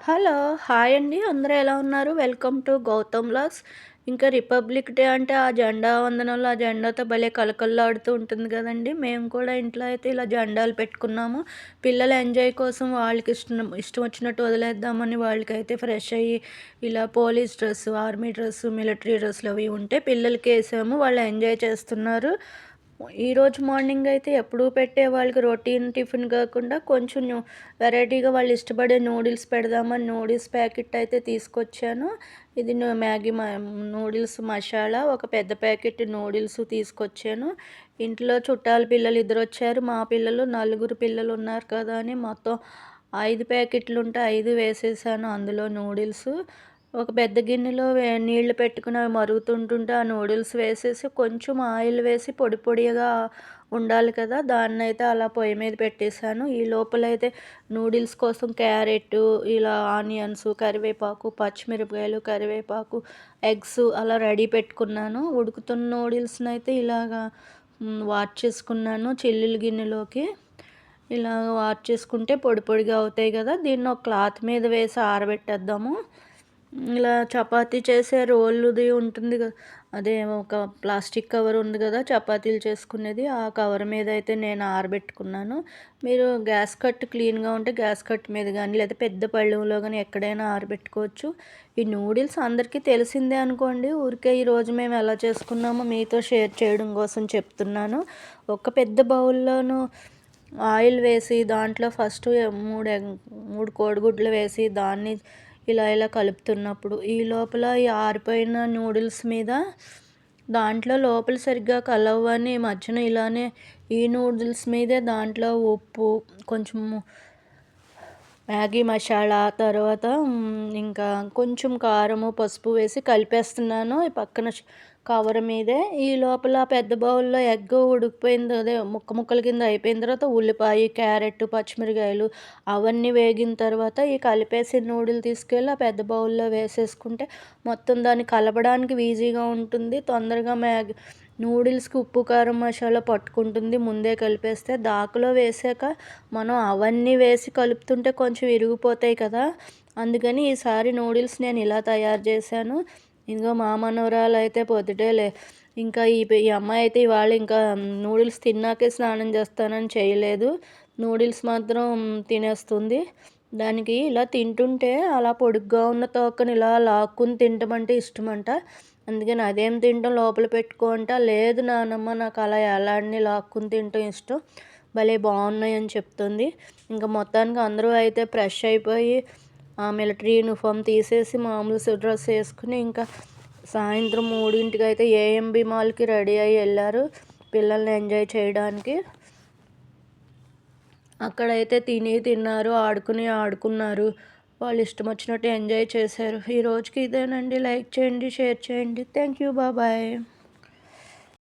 Hello hi అండి. అందరూ ఎలా ఉన్నారు? వెల్కమ్ టు గౌతమ్ లాగ్స్ ఇంకా రిపబ్లిక్ డే అంటే ఆ జెండా వందనంలో ఆ జెండాతో భలే కలకల్లాడుతూ ఉంటుంది కదండి. మేము కూడా ఇంట్లో అయితే ఇలా జెండాలు పెట్టుకున్నాము. పిల్లల ఎంజాయ్ కోసం వాళ్ళకి ఇష్టం ఇష్టం వచ్చినట్టు వదిలేద్దామని వాళ్ళకైతే ఫ్రెష్ అయ్యి ఇలా police dress army dress military డ్రెస్సులు అవి ఉంటే పిల్లలకి వేసాము. వాళ్ళు ఎంజాయ్ చేస్తున్నారు. ఈరోజు మార్నింగ్ అయితే ఎప్పుడూ పెట్టే వాళ్ళకి రొటీన్ టిఫిన్ కాకుండా కొంచెం వెరైటీగా వాళ్ళు ఇష్టపడే నూడిల్స్ పెడదామని నూడిల్స్ ప్యాకెట్ అయితే తీసుకొచ్చాను. ఇది మ్యాగీ నూడిల్స్ మసాలా ఒక పెద్ద ప్యాకెట్ నూడిల్స్ తీసుకొచ్చాను. ఇంట్లో చుట్టాల పిల్లలు ఇద్దరు వచ్చారు. మా పిల్లలు నలుగురు పిల్లలు ఉన్నారు కదా అని మొత్తం ఐదు ప్యాకెట్లు ఉంటే ఐదు వేసేసాను అందులో నూడిల్స్. ఒక పెద్ద గిన్నెలో నీళ్ళు పెట్టుకుని అవి మరుగుతుంటుంటే ఆ నూడిల్స్ వేసేసి కొంచెం ఆయిల్ వేసి పొడి పొడిగా ఉండాలి కదా దాన్ని అయితే అలా పొయ్యి మీద పెట్టేశాను. ఈ లోపల అయితే నూడిల్స్ కోసం క్యారెట్ ఇలా ఆనియన్స్ కరివేపాకు పచ్చిమిరపకాయలు కరివేపాకు ఎగ్స్ అలా రెడీ పెట్టుకున్నాను. ఉడుకుతున్న నూడిల్స్ని అయితే ఇలాగా వాట్ చేసుకున్నాను చిల్లుల గిన్నెలోకి. ఇలా వాట్ చేసుకుంటే పొడి పొడిగా అవుతాయి కదా దీన్ని ఒక క్లాత్ మీద వేసి ఆరబెట్టేద్దాము. ఇలా చపాతీ చేసే రోలుది ఉంటుంది కదా అదే ఒక ప్లాస్టిక్ కవర్ ఉంది కదా చపాతీలు చేసుకునేది ఆ కవర్ మీద అయితే నేను ఆరబెట్టుకున్నాను. మీరు గ్యాస్ కట్ క్లీన్గా ఉంటే గ్యాస్ కట్ మీద కానీ లేదా పెద్ద పళ్ళెంలో కానీ ఎక్కడైనా ఆరబెట్టుకోవచ్చు. ఈ నూడిల్స్ అందరికీ తెలిసిందే అనుకోండి. ఊరికే ఈరోజు మేము ఎలా చేసుకున్నామో మీతో షేర్ చేయడం కోసం చెప్తున్నాను. ఒక పెద్ద బౌల్లోనూ ఆయిల్ వేసి దాంట్లో ఫస్ట్ మూడు మూడు కోడిగుడ్లు వేసి దాన్ని ఇలా ఇలా కలుపుతున్నప్పుడు ఈ లోపల ఈ ఆరిపోయిన నూడిల్స్ మీద దాంట్లో లోపల సరిగ్గా కలవని మధ్యన ఇలానే ఈ నూడిల్స్ మీదే దాంట్లో ఉప్పు కొంచెం మ్యాగీ మసాలా తర్వాత ఇంకా కొంచెం కారము పసుపు వేసి కలిపేస్తున్నాను. ఈ పక్కన కవర్ మీదే ఈ లోపల పెద్ద బౌల్లో ఎగ్ ఉడికిపోయింది అదే ముక్క ముక్కల కింద అయిపోయిన తర్వాత ఉల్లిపాయ క్యారెట్ పచ్చిమిరకాయలు అవన్నీ వేగిన తర్వాత ఈ కలిపేసి నూడిల్ తీసుకెళ్ళి ఆ పెద్ద బౌల్లో వేసేసుకుంటే మొత్తం దాన్ని కలపడానికి ఈజీగా ఉంటుంది. తొందరగా మ్యాగ్ నూడిల్స్కి ఉప్పు కారం మసాలా పట్టుకుంటుంది. ముందే కలిపేస్తే దాకలో వేసాక మనం అవన్నీ వేసి కలుపుతుంటే కొంచెం విరిగిపోతాయి కదా. అందుకని ఈసారి నూడిల్స్ నేను ఇలా తయారు చేశాను. ఇదిగో మా మనవరాలు అయితే పొద్దుటేలే. ఇంకా ఈ ఈ అమ్మాయి అయితే ఇవాళ ఇంకా నూడిల్స్ తిన్నాకే స్నానం చేస్తానని చేయలేదు. నూడిల్స్ మాత్రం తినేస్తుంది. దానికి ఇలా తింటుంటే అలా పొడుగ్గా ఉన్న తోకని ఇలా లాక్కుని తింటమంటే ఇష్టమంట. అందుకని అదేం తింటాం లోపల పెట్టుకుంటా. లేదు నానమ్మ నాకు అలా ఎలాంటి లాక్కుని తింటాం ఇష్టం. భలే బాగున్నాయి అని చెప్తుంది. ఇంకా మొత్తానికి అందరూ అయితే ఫ్రెష్ అయిపోయి మిలిటరీ యూనిఫామ్ తీసేసి మామూలు డ్రెస్ వేసుకుని ఇంకా సాయంత్రం మూడింటికి అయితే ఏఎంబి మాల్కి రెడీ అయ్యి వెళ్ళారు. పిల్లల్ని ఎంజాయ్ చేయడానికి. అక్కడైతే తిని తిన్నారు ఆడుకుని ఆడుకున్నారు. వాళ్ళు ఇష్టం వచ్చినట్టు ఎంజాయ్ చేశారు. ఈ రోజుకి ఇదేనండి. లైక్ చేయండి షేర్ చేయండి. Thank you. బాబాయ్